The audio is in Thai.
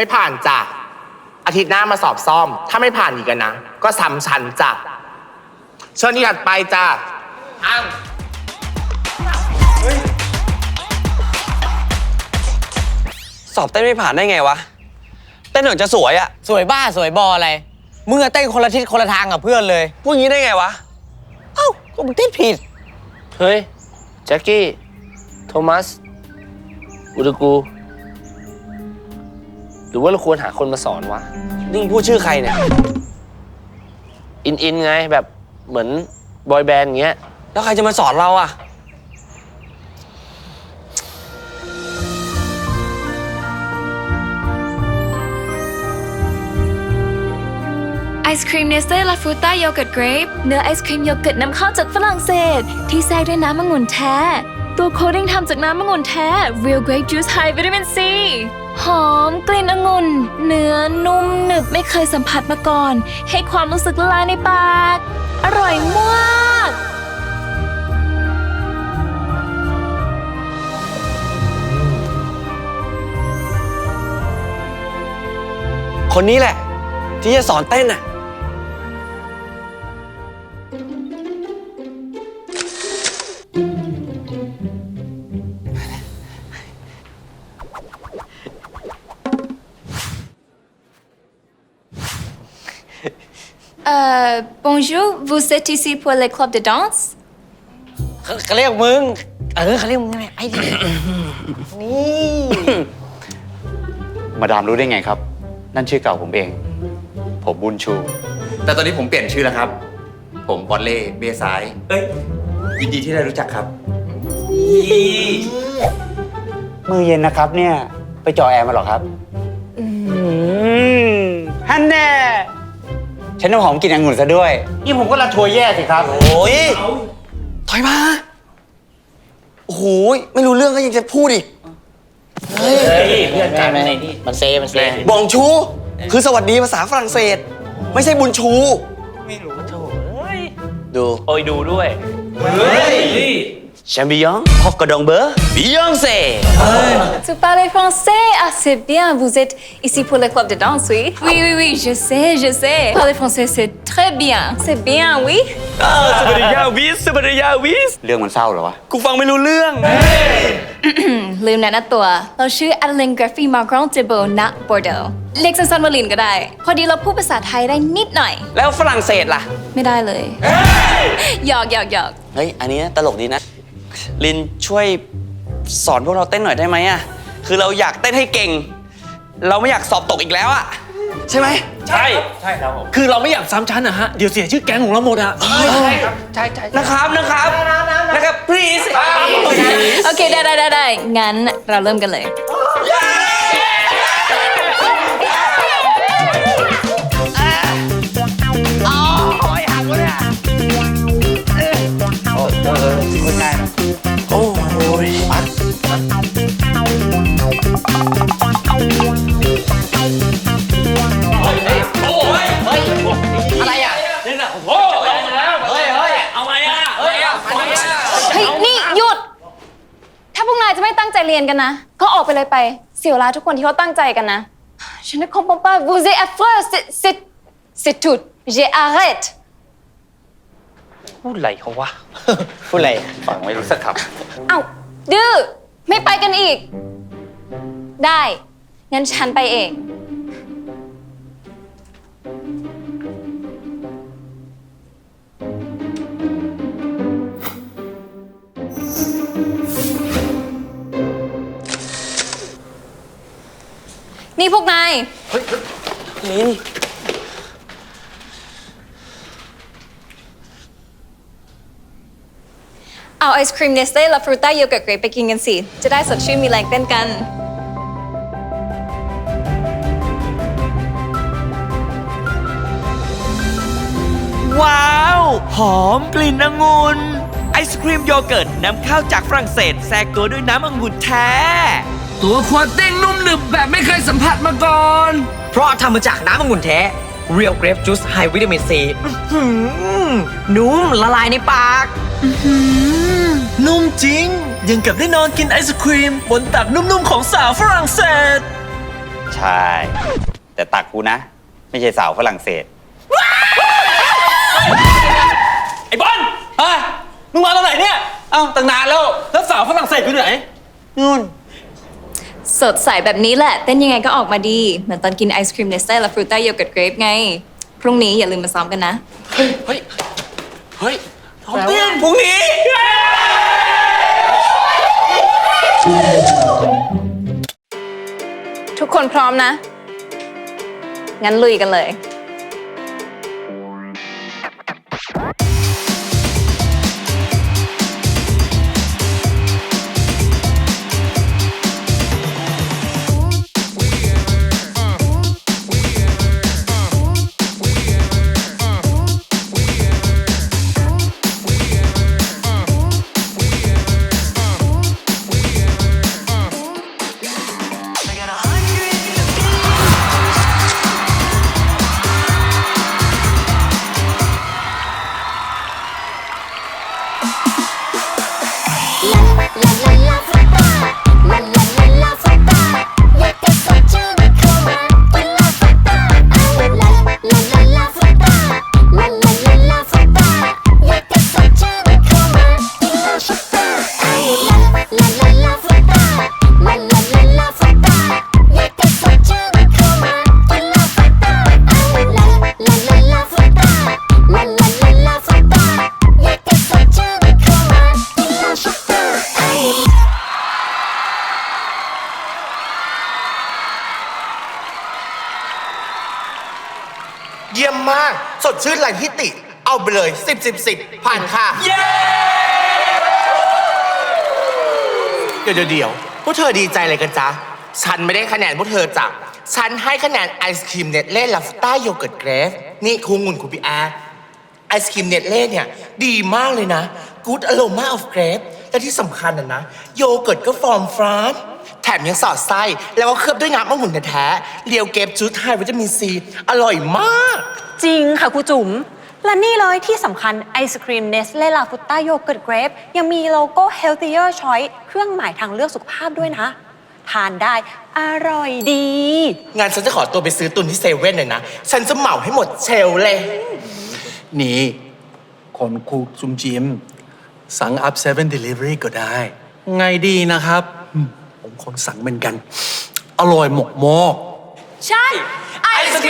ไม่ผ่านจ้ะอาทิตย์หน้ามาสอบซ่อม ถ้าไม่ผ่านอีกอะนะ ก็ซ้ำชั้นจ้ะเชิญที่ถัดไปจ้ะอ้าวสอบเต้นไม่ผ่านได้ไงวะ เต้นเหมือนจะสวยอะสวยบ้าสวยบออะไรมึงอะเต้นคนละทิศคนละทางกับเพื่อนเลยพูดอย่างนี้ได้ไงวะ เอ้าก็มึงเต้นผิด เฮ้ยแจ็คกี้ โทมัส อุดกู หรือว่าเราควรหาคนมาสอนวะนี่พูดชื่อใครเนี่ย อินอินไงแบบเหมือนบอยแบนด์อย่างเงี้ย แล้วใครจะมาสอนเราอะไอศครีมเนสเต้ลาฟูต้าโยเกิร์ตเกรปเนื้อไอศครีมโยเกิร์ตนำเข้าจากฝรั่งเศส ที่แทรกด้วยน้ำองุ่นแท้ ตัวโคดิ้งทำจากน้ำองุ่นแท้ Real Grape Juice High Vitamin C หอมกลิ่นองุ่น เนื้อนุ่มหนึบไม่เคยสัมผัสมาก่อน ให้ความรู้สึกละลายในปาก อร่อยมากคนนี้แหละ ที่จะสอนเต้นอะเอ่ อ bonjour vous êtes ici pour le club de danse เขาเขาเรียกมึง เออเขาเรียกมึงไงไอ้ดิ นี่มาดามรู้ได้ไงครับ นั่นชื่อเก่าผมเอง ผมบุญชู แต่ตอนนี้ผมเปลี่ยนชื่อแล้วครับ ผมบอลเล่เบียซ้าย เอ้ยยินดีที่ได้รู้จักครับ มือเย็นนะครับเนี่ย ไปจอแอร์มาหรอครับอืมฮันแน่ ฉันน้ำหอมกลินองุ่นซะด้วย นี่ผมก็ละทัวร์แย่สิครับ โอ้ยถอยมา โอ้โหไม่รู้เรื่องก็ยังจะพูดอีกเพื่อนกันมันไอ้นี่มันเซมันเซบองชู คือสวัสดีภาษาฝรั่งเศส ไม่ใช่บุญชูดู โอยดูด้วย แชมปิยองพอกกระดองเบอร์บิยองเซ่ Tu parles français Ah, c'est bien. Vous êtes ici pour le club de danse, oui Oui, oui, oui, je sais, je sais. Parler français, c'est très bien. C'est bien, oui สวัสดียาวิสสวัสดียาวิส เรื่องมันเศร้าเหรอวะ กูฟังไม่รู้เรื่อง ลืมแนะนำตัว เราชื่อ Adeline Griffey Margrand de Beau ณ Bordeaux เรียกสั้นๆว่าลินก็ได้ พอดีเราพูดภาษาไทยได้นิดหน่อย แล้วฝรั่งเศสล่ะ ไม่ได้เลย หยอกหยอกหยอกเฮ้ย อันนี้ตลกดีนะ ลินช่วยสอนพวกเราเต้นหน่อยได้ไหมอะคือเราอยากเต้นให้เก่ง เราไม่อยากสอบตกอีกแล้วอะใช่ไหมใช่ ใช่ครับผมคือเราไม่อยากซ้ำชั้นอะฮะ เดี๋ยวเสียชื่อแก๊งของเราหมดอะนะครับนะครับนะครับ please โอเค ได้ได้ได้ได้งั้นเราเริ่มกันเลยเฮ้ยนี่หยุด ถ้าพวกนายจะไม่ตั้งใจเรียนกันนะ ก็ออกไปเลยไป เสียเวลาทุกคนที่เขาตั้งใจกันนะ Je ne comprends pas vous êtes affreux c'est c'est c'est tout j'ai arrête พูดอะไรเขาวะ พูดอะไรฟังไม่รู้สักคเอ้าดื้อไม่ไปกันอีก ได้ งั้นฉันไปเอง นี่พวกนายลิน เอาไอศครีมเนสเต้และฟรุต้าโยเกิร์ตเกรปไปกินกันสิ จะได้สดชื่นมีแรงเต้นกัน ว้าว หอมกลิ่นองุ่นไอศครีมโยเกิร์ตนำเข้าจากฝรั่งเศสแทรกตัวด้วยน้ำองุ่นแท้ ตัวขวดเด้งนุ่มหนึบแบบไม่เคยสัมผัสมาก่อน เพราะทำมาจากน้ำองุ่นแท้ Real Grape Juice High Vitamin C อื้อหือนุ่มละลายในปาก นุ่มจริง ยังกับได้นอนกินไอศครีม บนตักนุ่มๆของสาวฝรั่งเศส ใช่ แต่ตักกูนะ ไม่ใช่สาวฝรั่งเศส ไอ้บอลเฮ้ยมึงมาตอนไหนเนี่ย เอ้าตั้งนานแล้ว แล้วสาวฝรั่งเศสอยู่ไหน นู่น สดใสแบบนี้แหละ เต้นยังไงก็ออกมาดี เหมือนตอนกินไอศครีมเนสเต้และฟรุต้าโยเกิร์ตเกรปไง พรุ่งนี้อย่าลืมมาซ้อมกันนะ เฮ้ย เฮ้ย เฮ้ยซ้อมเต้นพรุ่งนี้ ทุกคนพร้อมนะ งั้นลุยกันเลย เยี่ยมมาก สดชื่นไหลที่ติ เอาไปเลย 10 10 10 ผ่านค่ะเดี๋ยวเดี๋ยวเดี๋ยวพวกเธอดีใจอะไรกันจ๊ะ ฉันไม่ได้คะแนนพวกเธอจ้ะฉันให้คะแนนไอศครีมเนตเล่ลาฟต้าโยเกิร์ตเกรฟนี่ครูงุ่นครูพี่อาร์ไอศครีมเนตเล่เนี่ย ดีมากเลยนะ Good aroma of grape และที่สำคัญนะนะ โยเกิร์ตก็ฟอร์มฟรานแถ มยังสอดไส้ แล้วก็เคลือบด้วยน้ำมะงุ่นแท้ๆเรียวเกรปจูสไฮวิตามินซี อร่อยมาก จริงค่ะครูจุ๋ม และนี่เลยที่สำคัญไอศครีมเนสเล่ลาฟุตต้าโยเกิร์ตเกรฟยังมีโลโก้ Healthier Choice เครื่องหมายทางเลือกสุขภาพด้วยนะ ทานได้อร่อยดี งานฉันจะขอตัวไปซื้อตุนที่เซเว่นเลยนะ ฉันจะเหมาให้หมดเชลฟ์เลย นี่คนครูจุมจิม สั่งอัพเซเว่นเดลิเวอรี่ก็ได้ ไงดีนะครับ อืมผมคนสั่งเหมือนกัน อร่อยหมกหมอก ใช่ ไอศครีมเนสเล่ลา